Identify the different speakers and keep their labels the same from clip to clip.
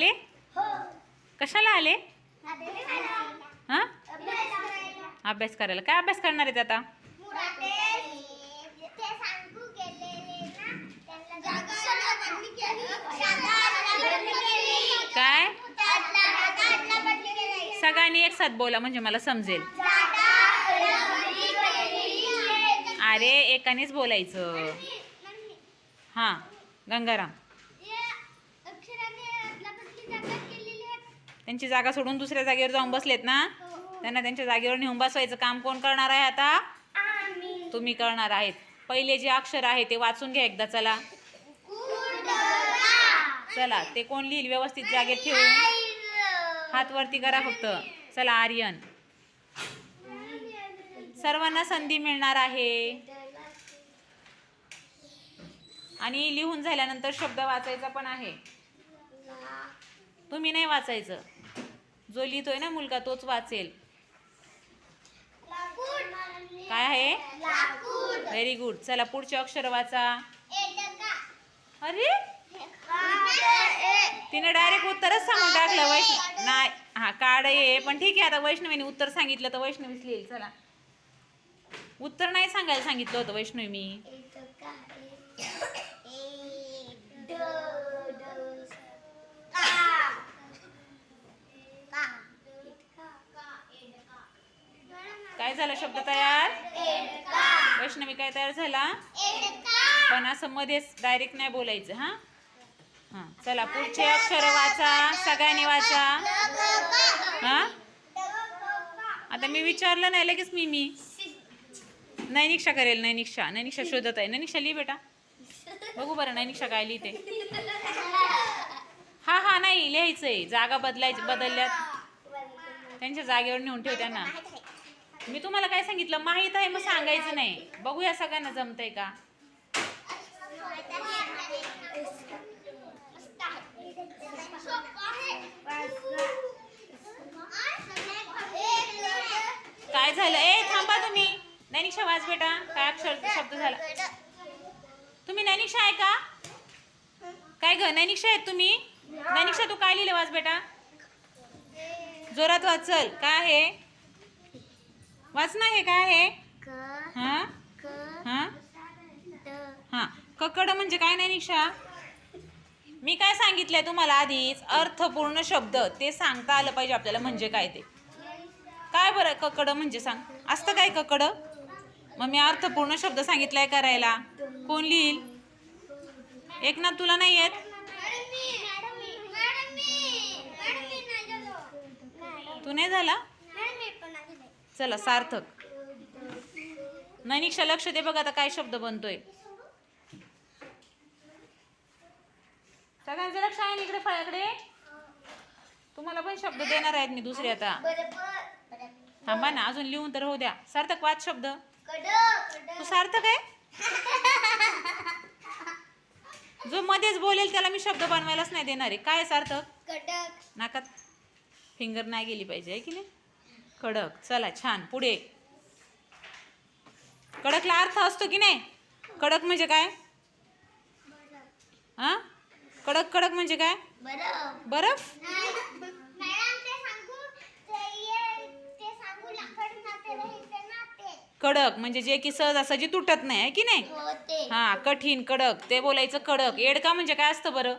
Speaker 1: आले? कशाला आले? हां? अभ्यास करायला. काय अभ्यास करणार आहेत आता? काय? सगळ्यांनी एक साथ बोला म्हणजे मला समजेल. अरे एकानेच बोलायचं. हां गंगाराम. त्यांची जागा सोडून दुसऱ्या जागेवर जाऊन बसलेत ना? त्यांना त्यांच्या जागेवर नेऊन बसवायचं काम कोण करणार आहे आता? तुम्ही करणार आहेत. पहिले जे अक्षर आहे ते वाचून घ्या एकदा चला. चला ते कोण लिहिल? व्यवस्थित जागेत ठेवून. हात वरती करा फक्त. चला आर्यन. सर्वांना संधी मिळणार आहे. आणि लिहून झाल्यानंतर शब्द वाचायचा पण आहे. तुम्ही नाही वाचायचं. जो लिहितोय ना मुलगा तोच वाचेल. काय आहे? व्हेरी गुड चला पुढचे अक्षर वाचा. अरे? तिने डायरेक्ट उत्तरच सांगून टाकलं वैष्णव. नाही हा काढ ये पण ठीक आहे आता वैष्णवीने उत्तर सांगितलं तर वैष्णवीच लिहिल. चला. उत्तर नाही सांगायला सांगितलं होतं वैष्णवी. मी काय झालं शब्द तयार? वैष्णवी काय तयार झाला? पण असं मध्येच डायरेक्ट नाही बोलायचं हा? हा चला पुढचे अक्षर वाचा सगळ्यांनी वाचा. हा? आता मी विचारलं नाही लगेच मी मी. नैनिक्षा करेल नैनिक्षा नैनिक्षा शोधत आहे. नैनिक्षा लिही बेटा. बघू बरं नैनिक्षा काय लिहिते. हा हा नाही लिहायचंय. जागा बदलायची बदलल्यात. त्यांच्या जागेवर नेऊन ठेव त्यांना. मी तुम्हाला काय सांगितलं? माहीत आहे मग सांगायचं नाही. बघूया सगळ्यांना जमतंय का? काय झालं? ए थांबा तुम्ही. नैनिक्षा वाज बेटा. काय अक्षर शब्द झाला? तुम्ही नैनिक्षा आहे का? काय ग? नैनिक्षा आहेत तुम्ही? नैनिक्षा तू काय लिहिलं? वाज बेटा. जोरात वाचल काय आहे? वाच ना हे काय आहे? हा? हा? हा. ककड म्हणजे काय नाही निशा? मी काय सांगितलंय तुम्हाला आधीच? अर्थपूर्ण शब्द. ते सांगता आलं पाहिजे आपल्याला म्हणजे काय ते. काय बरं ककड म्हणजे सांग. असतं काय ककड मग मी अर्थपूर्ण शब्द सांगितलाय करायला. कोण लिहिल? एकनाथ तुला नाही येत? तू नाही झाला? चला सार्थक. नैनिक्षा लक्ष दे बघ आता काय शब्द बनतोय. सगळ्यांचं लक्ष आहे ना इकडे फळ्याकडे? तुम्हाला पण शब्द देणार आहेत मी दुसरे आता. थांबा ना अजून लिहून तर होऊ द्या. सार्थक वाच शब्द. तू सार्थक आहे? जो मध्येच बोलेल त्याला मी शब्द बनवायलाच नाही देणार आहे. काय सार्थक? नाकात फिंगर नाही गेली पाहिजे आहे की नाही? कडक. चला छान. पुढे. कडकला अर्थ असतो की नाही? कडक म्हणजे काय? हा? कडक कडक म्हणजे काय? बर्फ. कडक म्हणजे जे की सहज असं जे तुटत नाही की नाही? हा कठीण कडक. ते बोलायचं कडक. एडका म्हणजे काय असतं बरं?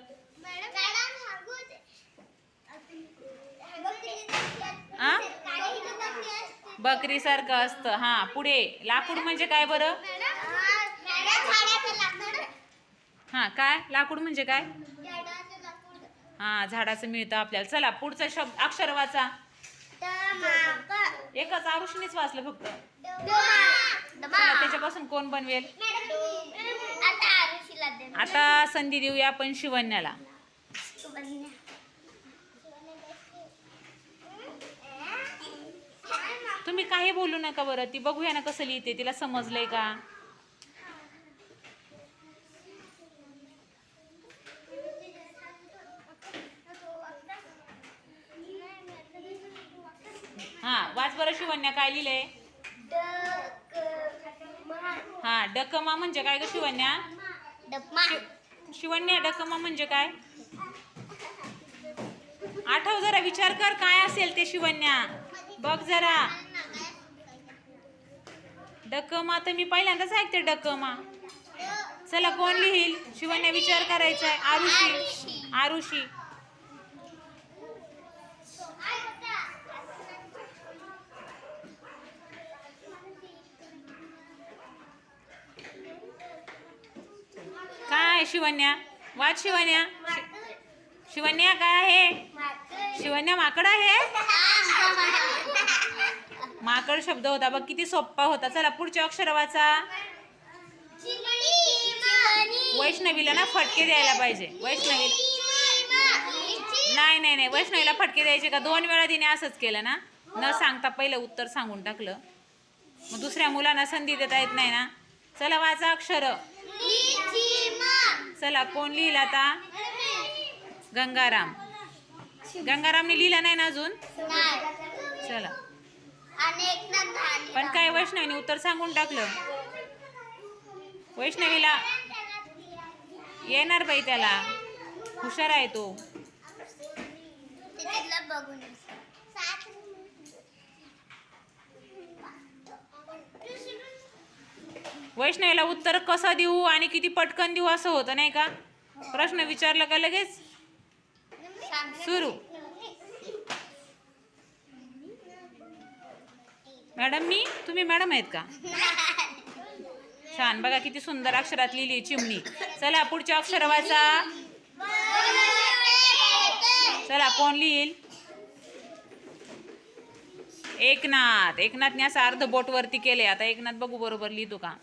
Speaker 1: बकरीसारखं असतं. हा पुढे. लाकूड म्हणजे काय बरं? हा काय? लाकूड म्हणजे काय? हा झाडाचं मिळतं आपल्याला. चला पुढचा शब्द अक्षर वाचा. एकच आरुषीनेच वाचलं फक्त. चला त्याच्यापासून कोण बनवेल? आता संधी देऊया आपण शिवण्याला तुम्ही काही बोलू नका बरं. ती बघूया ना कसं लिहिते. तिला समजलंय का? हा वाच बरं शिवण्या काय लिहिलंय? हा डकमा म्हणजे काय ग शिवण्या? शिवण्या डकमा म्हणजे काय? आठव जरा विचार कर काय असेल ते शिवण्या. बघ जरा. डकमा तर मी पहिल्यांदाच ऐकते डकमा. चला कोण लिहिल? शिवाने विचार करायचा आहे. आरुषी. आरुषी. काय शिवण्या? वाच शिवण्या. शिवन्या शिवण्या काय आहे? शिवण्या माकड आहे? माकड शब्द होता. बघ किती सोप्पा होता. चला पुढचे अक्षर वाचा वैष्णवीला ना फटके द्यायला पाहिजे. वैष्णवीला नाही नाही नाही. वैष्णवीला फटके द्यायचे का? दोन वेळा तिने असंच केलं ना? न सांगता पहिलं उत्तर सांगून टाकलं. मग दुसऱ्या मुलांना संधी देता येत नाही ना? चला वाचा अक्षर. चला कोण लिहिलं आता? गंगाराम. गंगारामने लिहिलं नाही ना अजून? चला. पण काय वैष्णवीने उत्तर सांगून टाकलं? वैष्णवीला येणार बाई त्याला. हुशार आहे तो. वैष्णवीला उत्तर कसं देऊ आणि किती पटकन देऊ असं होतं नाही का? प्रश्न विचारला का लगेच? सुरू. मॅडम मी? तुम्ही मॅडम आहेत का? छान. बघा किती सुंदर अक्षरात लिहिली चिमणी. चला पुढच्या अक्षर वाचा. चला कोण लिहिल? एकनाथ. एकनाथने असं अर्ध बोट वरती केले आता एकनाथ बघू बरोबर लिहितो का?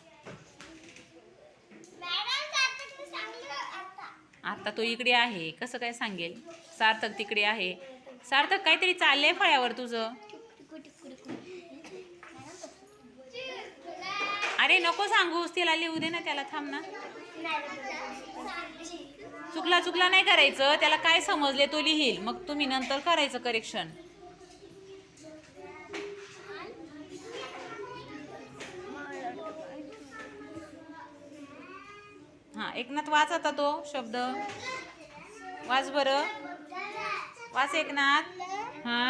Speaker 1: आता तो इकडे आहे. कसं काय सांगेल? सार्थक तिकडे आहे. सार्थक काहीतरी चाललंय फळ्यावर तुझं? नको सांगूस तिला लिहू दे ना त्याला थांब ना. चुकला चुकला नाही करायचं त्याला काय समजले तो लिहील. मग तुम्ही नंतर करायचं करेक्शन हा एकनाथ वाच आता तो शब्द. वाच बरं. वाच एकनाथ. हा?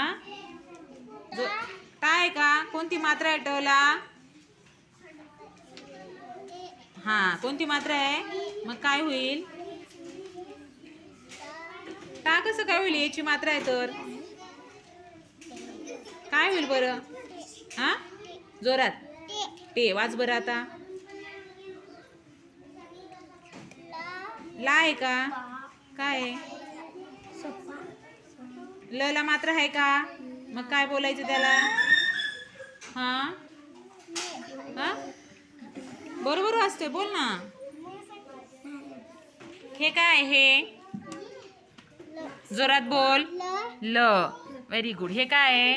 Speaker 1: जो काय आहे का? कोणती मात्रा आहे टला हा कोणती मात्रा आहे? मग काय होईल? का कसं काय होईल याची मात्रा आहे तर? काय होईल बरं? हा? जोरात. टे वाच बरं आता. ला आहे का? काय? आहे? ल ला मात्र आहे का? मग काय बोलायचं त्याला? हां हा? बरोबर असते बोल ना. हे काय आहे? हे जोरात बोल. ल. व्हेरी गुड हे काय आहे?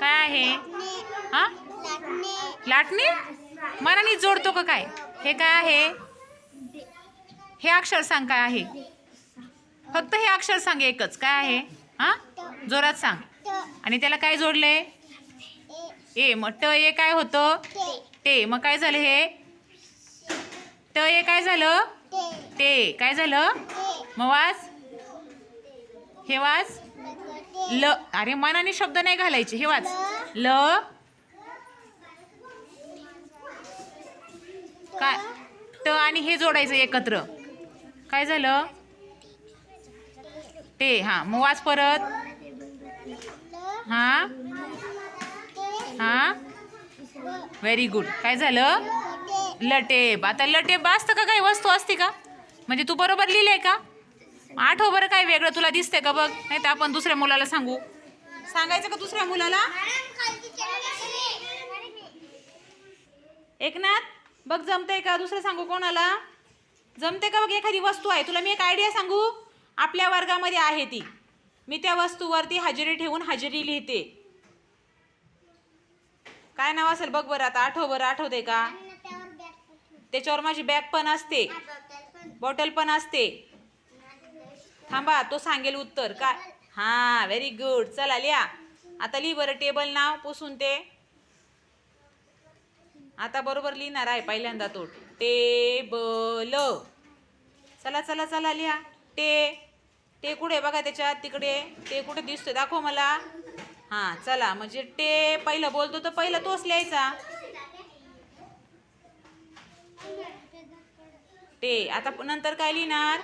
Speaker 1: काय आहे? हा? लाटणे? मनाने जोडतो का काय? हे काय आहे? हे अक्षर सांग काय आहे? फक्त हे अक्षर सांग एकच. काय आहे? हा? जोरात सांग. आणि त्याला काय जोडले ए मग ट ए काय होतं? ते. मग काय झालं हे? ट ए काय झालं? ते. काय झालं? मग वाच हे वाच ल. अरे मनाने शब्द नाही घालायचे. हे वाच ल. काय? ट आणि हे जोडायचं एकत्र. काय झालं? ते. हा. मग वाच परत. हा? हां? व्हेरी गुड काय झालं? लटेब आता लटेब असतं का काही वस्तू असते का? म्हणजे तू बरोबर लिहिलंय का? आठव बरं काय वेगळं तुला दिसतंय का बघ. नाही तर आपण दुसऱ्या मुलाला सांगू. सांगायचं का दुसऱ्या मुलाला? एकनाथ बघ जमतंय का? दुसरं सांगू कोणाला? जमते का बघ एखादी वस्तू आहे? तुला मी एक आयडिया सांगू? आपल्या वर्गामध्ये आहे ती. मी त्या वस्तूवरती हजेरी ठेवून हजेरी लिहिते. काय नाव असेल बघ बरं आता आठव बरं आठवते का? त्याच्यावर माझी बॅग पण असते. बॉटल पण. असते. थांबा तो सांगेल उत्तर. काय? हां व्हेरी गुड चला लिहा. आता लिही बरं टेबल नाव पुसून ते. आता बरोबर लिहिणार आहे पहिल्यांदा तो. टेबल चला चला चला लिहा. टे ते कुठे बघा त्याच्यात? तिकडे. ते कुठे दिसतोय? दाखव मला. हां चला म्हणजे टे पहिलं बोलतो तर पहिलं तोच लिहायचा. टे आता नंतर काय लिहिणार?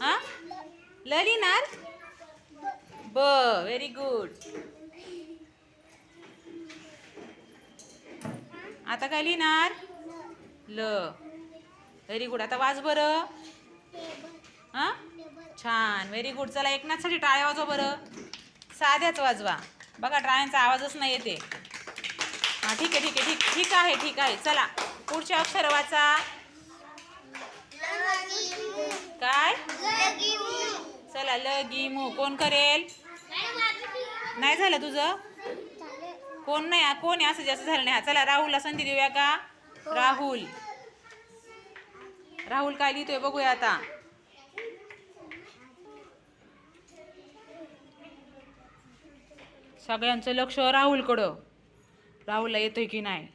Speaker 1: हां? ल लिहिणार? ब व्हेरी गुड आता काय लिहिणार? ल. व्हेरी गुड आता वाज बरं. हां? छान. व्हेरी गुड चला एकनाथसाठी टाळ्या वाजवा बरं. साध्याच वाजवा. बघा टाळ्यांचा आवाजच नाही येते. हां ठीक आहे ठीक आहे ठीक ठीक आहे ठीक आहे. चला पुढचे अक्षर वाचा काय? चला ल गी मू. कोण करेल? नाही झालं तुझं? कोण नाही कोण आहे? असं जास्त झालं नाही. हा चला राहुलला संधी देऊया का? राहुल. राहुल काय लिहितोय बघूया आता. सगळ्यांचं लक्ष राहुलकडं. राहुलला येतोय की नाही?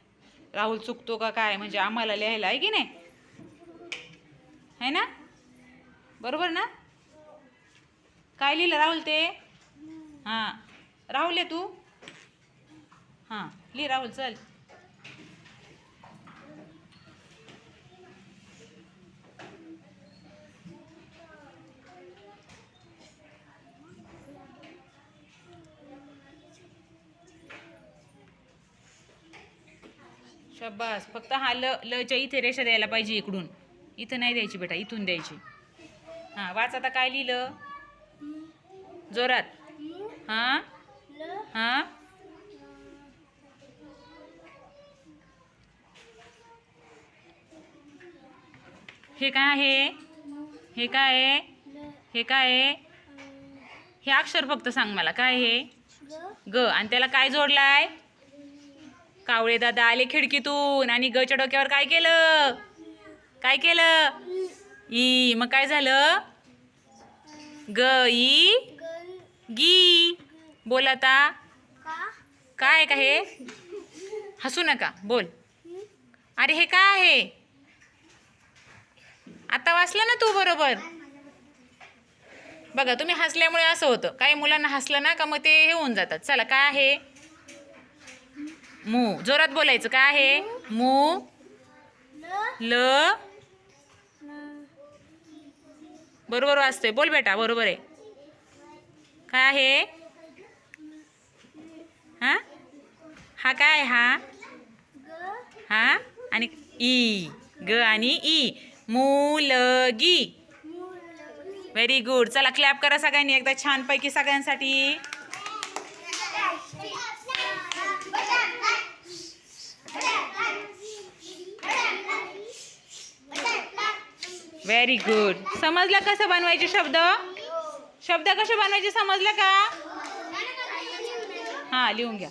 Speaker 1: राहुल चुकतो का काय? म्हणजे आम्हाला लिहायला आहे की नाही? है ना? बरोबर ना? काय लिहिलं राहुल ते? हां. राहुल आहे तू. हां लिह राहुल चल. शब्बास फक्त हा ल लच्या इथे रेषा द्यायला पाहिजे इकडून. इथं नाही द्यायची बेटा इथून द्यायची. हां वाच आता काय लिहिलं? जोरात. हां? हां? हे काय आहे? हे काय आहे? हे काय आहे? हे अक्षर फक्त सांग मला. काय हे ग. आणि त्याला काय जोडलाय? कावळे दादा आले खिडकीतून आणि गच्या डोक्यावर काय केलं? काय केलं? ई मग काय झालं? ग ई? गी? बोल आता. काय का हे? हसू नका बोल. अरे हे काय आहे? आता वाचलं ना तू बरोबर? बघा तुम्ही हसल्यामुळे असं होतं. काही मुलांना हसलं ना का मग ते हे होऊन जातात. चला काय आहे? मू. जोरात बोलायचं. काय आहे? मू. ल. बरोबर वाचतोय बोल बेटा बरोबर आहे. काय आहे? हा? हा काय आहे? हा? हा? आणि ई ग आणि ई मुलगी. व्हेरी गुड चला क्लॅप करा सगळ्यांनी. एकदा छानपैकी सगळ्यांसाठी. व्हेरी गुड समजलं कसं बनवायचे शब्द? शब्द कसे बनवायचे? समजलं का? हां लिहून घ्या.